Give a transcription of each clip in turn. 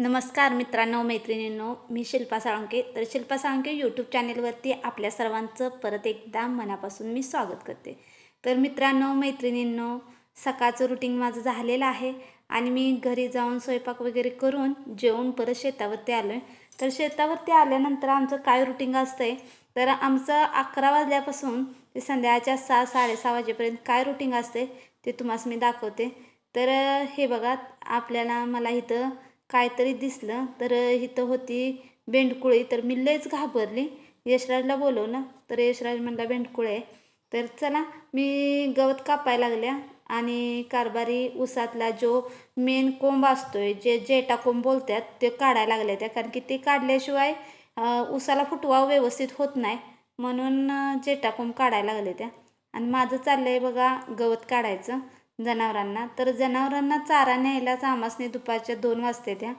नमस्कार मित्रांनो मैत्रिणींनो मी शिल्पा साळुंके. तर शिल्पा साळुंके यूट्यूब चॅनेलवरती आपल्या सर्वांचं परत एकदा मनापासून मी स्वागत करते. तर मित्रांनो मैत्रिणींनो सकाळचं रुटीन माझं झालेलं आहे आणि मी घरी जाऊन स्वयंपाक वगैरे करून जेवून परत शेतावरती आलो आहे तर शेतावरती आल्यानंतर आमचं काय रुटीन असतं आहे तर आमचं अकरा वाजल्यापासून ते संध्याकाळच्या सहा साडेसहा वाजेपर्यंत काय रुटीन असते ते तुम्हाला मी दाखवते. तर हे बघा आपल्याला मला इथं काहीतरी दिसलं तर इथं होती बेंडकुळी. तर मी लयच घाबरली. यशराजला बोलवलं तर यशराज म्हणला बेंडकुळे. आहे तर चला मी गवत कापायला लागल्या आणि कारभारी उसातला जो मेन कोंब असतोय जे जेटा कोंब बोलतात ते काढायला लागले त्या. कारण की ते काढल्याशिवाय उसाला फुटवा व्यवस्थित होत नाही. म्हणून जेटा कोंब काढायला लागले त्या. आणि माझं चाललं आहे बघा गवत काढायचं. जनावरांना. तर जनावरांना चारा न्यायलाच आमासने दुपारच्या दोन वाजते त्या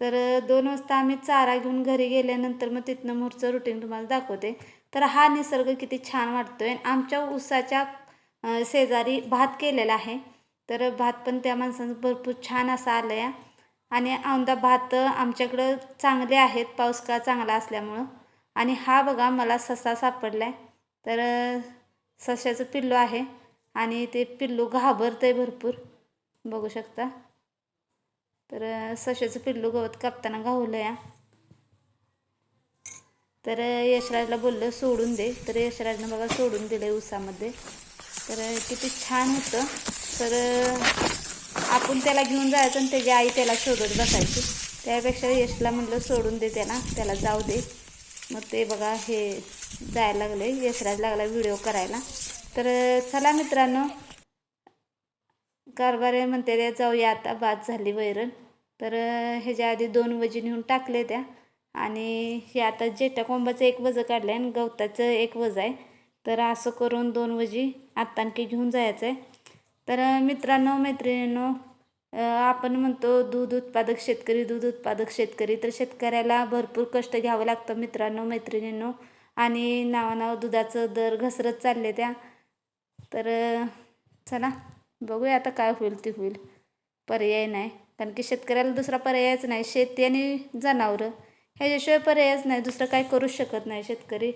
तर दोन वाजता आम्ही चारा घेऊन घरी गेल्यानंतर मग तिथनं मोरचं रुटीन तुम्हाला दाखवते. तर हा निसर्ग किती छान वाटतोय. आमच्या ऊसाच्या शेजारी भात केलेला आहे. तर भात पण त्या माणसांचं भरपूर छान असा आलं या आणि औंदा भात आमच्याकडं चांगले आहेत. पाऊस का चांगला असल्यामुळं. आणि हा बघा मला ससा सापडला आहे तर सशाचं पिल्लू आहे. आणि ते पिल्लू घाबरतं आहे भरपूर. बघू शकता. तर सशाचं पिल्लू गवत कापताना घावलं या तर यशराजला बोललं सोडून दे. तर यशराजनं बघा सोडून दिलं उसामध्ये. तर किती छान होतं. तर आपण त्याला घेऊन जायचं आणि त्याची आई त्याला शोधत बसायची. त्यापेक्षा यशला म्हणलं सोडून दे त्याला. त्याला जाऊ दे. मग ते बघा हे जायला लागले यशराज लागला व्हिडिओ करायला. तर चला मित्रांनो. कारभारे म्हणते त्या जाऊया आता बाद झाली वैरण. तर ह्याच्या आधी दोन वजी नेऊन टाकले त्या. आणि हे आता जेटा कोंबाचं एक वजं काढलं आहे आणि गवताचं एक वज आहे. तर असं करून दोन वजी आत्ता आणखी घेऊन जायचं आहे तर मित्रांनो मैत्रिणींनो आपण म्हणतो दूध उत्पादक शेतकरी दूध उत्पादक शेतकरी. तर शेतकऱ्याला भरपूर कष्ट घ्यावं लागतं मित्रांनो मैत्रिणींनो. आणि नावानाव दुधाचं दर घसरत चालले त्या. तर चला बघूया आता काय होईल ते होईल. पर्याय नाही. कारण की शेतकऱ्याला दुसरा पर्यायच नाही. शेती आणि जनावरं ह्याच्याशिवाय पर्यायच नाही. दुसरं काय करूच शकत नाही शेतकरी.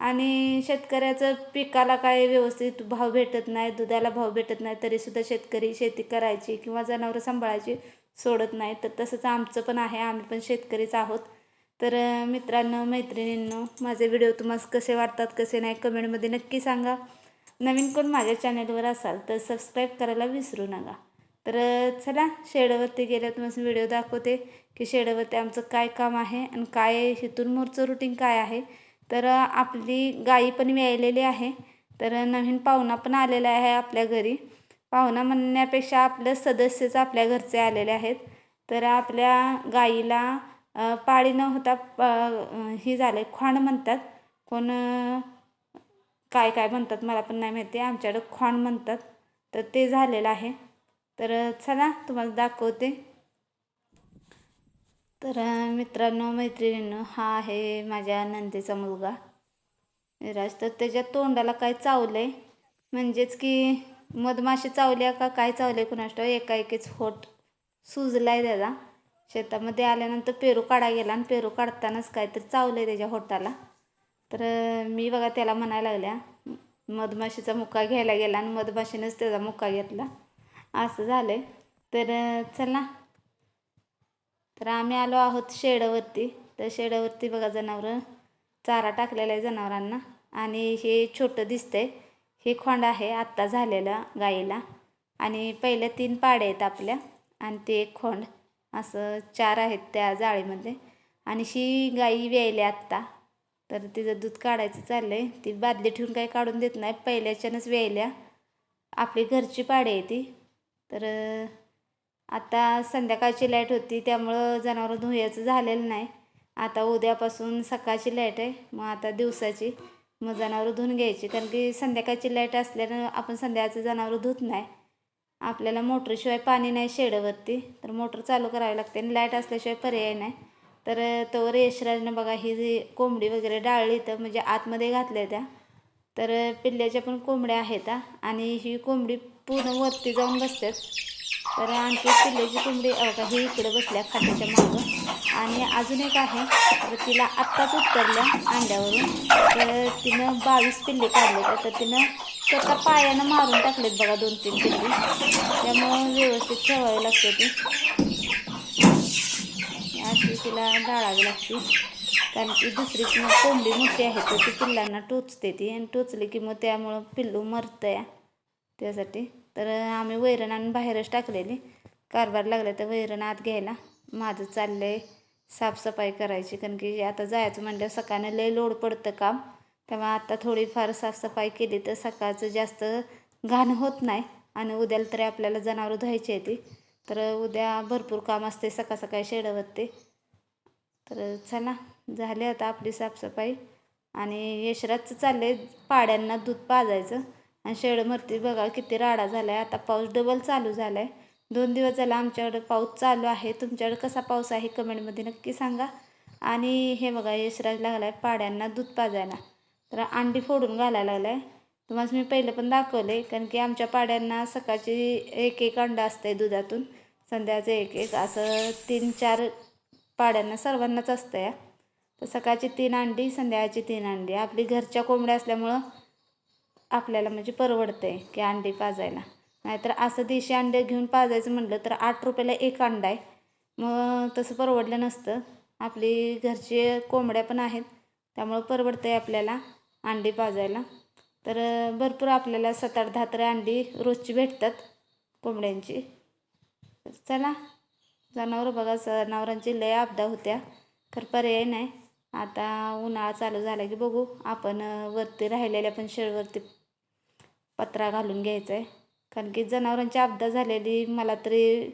आणि शेतकऱ्याचं पिकाला काय व्यवस्थित भाव भेटत नाही दुधाला भाव भेटत नाही तरीसुद्धा शेतकरी शेती करायची किंवा जनावरं सांभाळायची सोडत नाही. तर तसंच आमचं पण आहे. आम्ही पण शेतकरीच आहोत. तर मित्रांनो मैत्रिणींनो माझे व्हिडिओ तुम्हाला कसे वाटतात कसे नाही कमेंटमध्ये नक्की सांगा. नवीन कोण माझ्या चॅनलवर असाल तर सबस्क्राईब करायला विसरू नका. तर चला शेडवरती गेल्या तुम्हाला व्हिडिओ दाखवते की शेडवरती आमचं काय काम आहे आणि काय इथून मोरचं रुटीन काय आहे. तर आपली गाई पण व्यायलेली आहे. तर नवीन पाहुणा पण आलेला आहे आपल्या घरी. पाहुणा म्हणण्यापेक्षा आपलं सदस्यच आपल्या घरचे आलेले आहेत. तर आपल्या गाईला पाळी न होता ही झालं खाण म्हणतात. कोण काय काय म्हणतात मला पण नाही माहिती. आमच्याकडं खोंड म्हणतात. तर ते झालेलं आहे. तर चला तुम्हाला दाखवते. तर मित्रांनो मैत्रिणींनो हा आहे माझ्या नंदेचा मुलगा. निराज तर त्याच्या तोंडाला काय चावलं आहे म्हणजेच की मधमाशी चावल्या का? काय चावले कुणाष्ट? एका एकेच होट सुजला आहे त्याचा. शेतामध्ये आल्यानंतर पेरू काढा गेला आणि पेरू काढतानाच काहीतरी चावलं आहे त्याच्या होटाला तर मी बघा त्याला म्हणायला लागल्या मधमाशीचा मुक्का घ्यायला गेला आणि मधमाशीनंच त्याचा मुक्का घेतला. असं झालं आहे तर चला तर आम्ही आलो आहोत शेडावरती. तर शेडावरती बघा जनावरं चारा टाकलेला आहे जनावरांना. आणि हे छोटं दिसतंय. हे खोंड आहे आत्ता झालेलं गाईला. आणि पहिल्या तीन पाड्या आहेत आपल्या आणि ते एक खोंड. असं चार आहेत त्या जाळीमध्ये. आणि ही गाई व्यायली आत्ता. तर तिचं दूध काढायचं चाललं आहे ती बादली ठेवून काही काढून देत नाही. पहिल्याच्यानंच व्यायल्या. आपली घरची पाडी आहे ती. तर आता संध्याकाळची लाइट होती. त्यामुळं जनावरं धुयाचं झालेलं नाही. आता उद्यापासून सकाळची लाइट आहे. मग आता दिवसाची. मग जनावरं धुवून घ्यायची. कारण की संध्याकाळची लाइट असल्यानं आपण संध्याकाळचं जनावरं धुत नाही. आपल्याला मोटरशिवाय पाणी नाही शेडवरती. तर मोटर चालू करावी लागते आणि लाइट असल्याशिवाय पर्याय नाही. तर तोवर यशराजनं बघा ही जी कोंबडी वगैरे डाळली तर म्हणजे आतमध्ये घातल्या त्या. तर पिल्ल्याच्या पण कोंबड्या आहेत आणि ही कोंबडी पूर्ण वरती जाऊन बसतात तर आणखी पिल्ल्याची कोंबडी अहो का ही इकडे बसल्या खात्याच्या मागं. आणि अजून एक आहे तर तिला आत्ताच उतरलं अंड्यावरून. तर तिनं बावीस पिल्ले काढले तर तिनं स्वतः पायानं मारून टाकलेत बघा दोन तीन पिल्ली. त्यामुळं व्यवस्थित ठेवावी लागते ती. तिला गाळावी लागते. कारण की दुसरी मग कोंबडी मोठी आहे तर ती पिल्लांना टोचते ती. आणि टोचली की मग त्यामुळं पिल्लू मरतं या त्यासाठी. तर आम्ही वैरण आणि बाहेरच टाकलेली. कारभार लागला तर वैरण आत घ्यायला. माझं चाललं आहे साफसफाई करायची. कारण की आता जायचं म्हटल्यावर सकाळनं लय लोड पडतं काम. तेव्हा आता थोडीफार साफसफाई केली तर सकाळचं जास्त घाण होत नाही. आणि उद्याला तरी आपल्याला जनावरं धुवायची आहे ती. तर उद्या भरपूर काम असते. सकाळ सकाळी शेडवत ते तर चला झाले आता आपली साफसफाई. आणि यशराजचं चाललं आहे पाड्यांना दूध पाजायचं. आणि शेळमरती बघा किती राडा झाला आहे आता पाऊस डबल चालू झाला आहे दोन दिवस झाला आमच्याकडे पाऊस चालू आहे. तुमच्याकडे कसा पाऊस आहे कमेंटमध्ये नक्की सांगा. आणि हे बघा यशराज लागला आहे पाड्यांना दूध पाजायला. तर अंडी फोडून घालायला लागला आहे तुम्हाला मी पहिलं पण दाखवलं आहे कारण की आमच्या पाड्यांना सकाळची एक एक अंडा आहे दुधातून. संध्याचं एक एक असं तीन चार पाड्यांना सर्वांनाच असतं या तर सकाळची तीन अंडी संध्याकाळची तीन अंडी. आपली घरच्या कोंबड्या असल्यामुळं आपल्याला म्हणजे परवडतं आहे की अंडी पाजायला. नाहीतर असं देशी अंडे घेऊन पाजायचं म्हटलं तर आठ रुपयाला एक अंडा आहे. मग तसं परवडलं नसतं. आपली घरची कोंबड्या पण आहेत. त्यामुळं परवडतं आहे आपल्याला अंडी पाजायला. तर भरपूर आपल्याला सात आठ दहा तर अंडी रोजची भेटतात कोंबड्यांची. तर चला जनावरं बघा जनावरांची लय आपदा होत्या. खर पर्याय नाही. आता उन्हाळा चालू झाला की बघू. आपण वरती राहिलेल्या पण शेळवरती पत्रा घालून घ्यायचा आहे कारण की जनावरांची आपदा झालेली मला तरी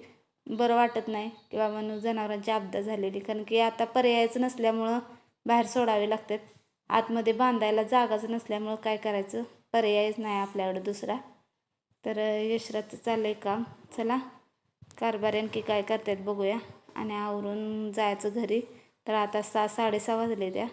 बरं वाटत नाही. किंवा म्हणून जनावरांची आपदा झालेली. कारण की आता पर्यायच नसल्यामुळं बाहेर सोडावे लागतात. आतमध्ये बांधायला जागाच नसल्यामुळं काय करायचं? पर्यायच नाही आपल्याकडं दुसरा. तर यशराचं चाललं आहे काम. चला. कारभार आणखी काय करतात बघूया. आणि आवरून जायचं घरी. तर आता सहा साडेसहा वाजले त्या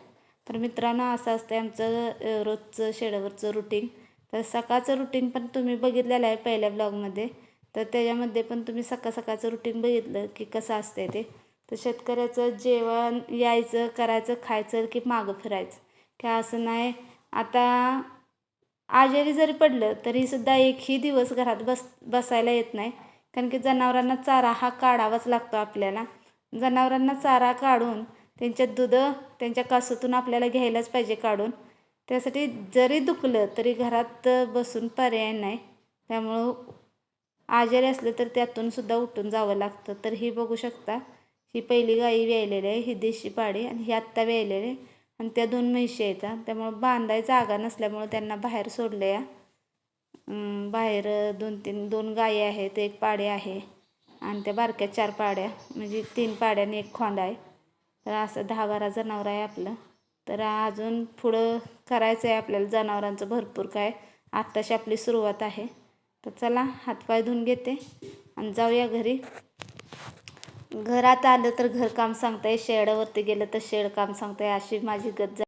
तर मित्रांनो असं असतं आमचं रोजचं शेडावरचं रुटीन तर सकाळचं रुटीन पण तुम्ही बघितलेलं आहे पहिल्या ब्लॉगमध्ये तर त्याच्यामध्ये पण तुम्ही सकाळ सकाळचं रुटीन बघितलं की कसं असतंय ते. तर शेतकऱ्याचं जेवण यायचं करायचं खायचं की मागं फिरायचं. की असं नाही? आता आजारी जरी पडलं तरीसुद्धा एकही दिवस घरात बस बसायला येत नाही. कारण की जनावरांना चारा हा काढावाच लागतो आपल्याला. जनावरांना चारा काढून त्यांच्या दूध त्यांच्या कासातून आपल्याला घ्यायलाच पाहिजे काढून. त्यासाठी जरी दुखलं तरी घरात बसून पर्याय नाही. त्यामुळं आजारी असलं तर त्यातून सुद्धा उठून जावं लागतं. तर ही बघू शकता ही पहिली गाई व्यायलेली आहे ही देशी पाडी आणि ही आत्ता व्यायलेली आहे. आणि त्या दोन म्हशी येतात त्यामुळं बांधाय जागा नसल्यामुळं त्यांना बाहेर सोडलं या बाहेर दोन तीन दोन गायी आहेत एक पाडे आहे आणि त्या बारक्या चार पाड्या म्हणजे तीन पाड्याने एक खोंड आहे. तर असं दहा बारा जनावर आहे आपलं. तर अजून पुढं करायचं आहे आपल्याला जनावरांचं भरपूर काय. आत्ताशी आपली सुरुवात आहे. तर चला हातपाय धुवून घेते आणि जाऊया घरी. घरात आलं तर घरकाम सांगताय शेडावरती गेलं तर शेड काम सांगताय अशी माझी गत